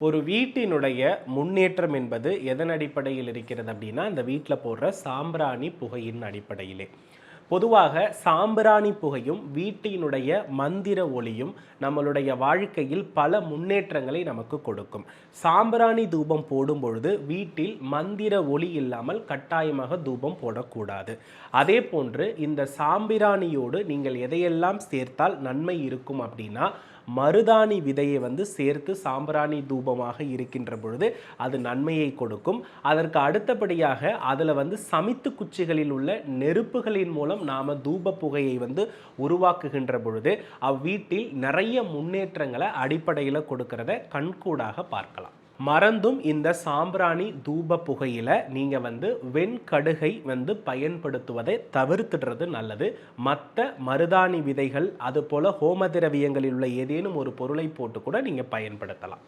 ஒரு வீட்டினுடைய முன்னேற்றம் என்பது எதன் அடிப்படையில் இருக்கிறது அப்படின்னா அந்த வீட்டில் போடுற சாம்பிராணி புகையின் அடிப்படையிலே. பொதுவாக சாம்பிராணி புகையும் வீட்டினுடைய மந்திர ஒளியும் நம்மளுடைய வாழ்க்கையில் பல முன்னேற்றங்களை நமக்கு கொடுக்கும். சாம்பிராணி தூபம் போடும் பொழுது வீட்டில் மந்திர ஒளி இல்லாமல் கட்டாயமாக தூபம் போடக்கூடாது. அதே போன்று இந்த சாம்பிராணியோடு நீங்கள் எதையெல்லாம் சேர்த்தால் நன்மை இருக்கும் அப்படின்னா மருதாணி விதையை வந்து சேர்த்து சாம்பிராணி தூபமாக இருக்கின்ற பொழுது அது நன்மையை கொடுக்கும். அதற்கு அடுத்தபடியாக அதில் வந்து சமித்து குச்சிகளில் உள்ள நெருப்புகளின் மூலம் நாம் தூப புகையை வந்து உருவாக்குகின்ற பொழுது அவ்வீட்டில் நிறைய முன்னேற்றங்களை அடிப்படையில் கொடுக்கறத கண்கூடாக பார்க்கலாம். மறந்தும் இந்த சாம்பிராணி தூப புகையில் நீங்க வந்து வெண்கடுகை வந்து பயன்படுத்துவதை தவிர்த்துடுறது நல்லது. மற்ற மருதாணி விதைகள் அது போல ஹோம திரவியங்களில் உள்ள ஏதேனும் ஒரு பொருளை போட்டு கூட நீங்க பயன்படுத்தலாம்.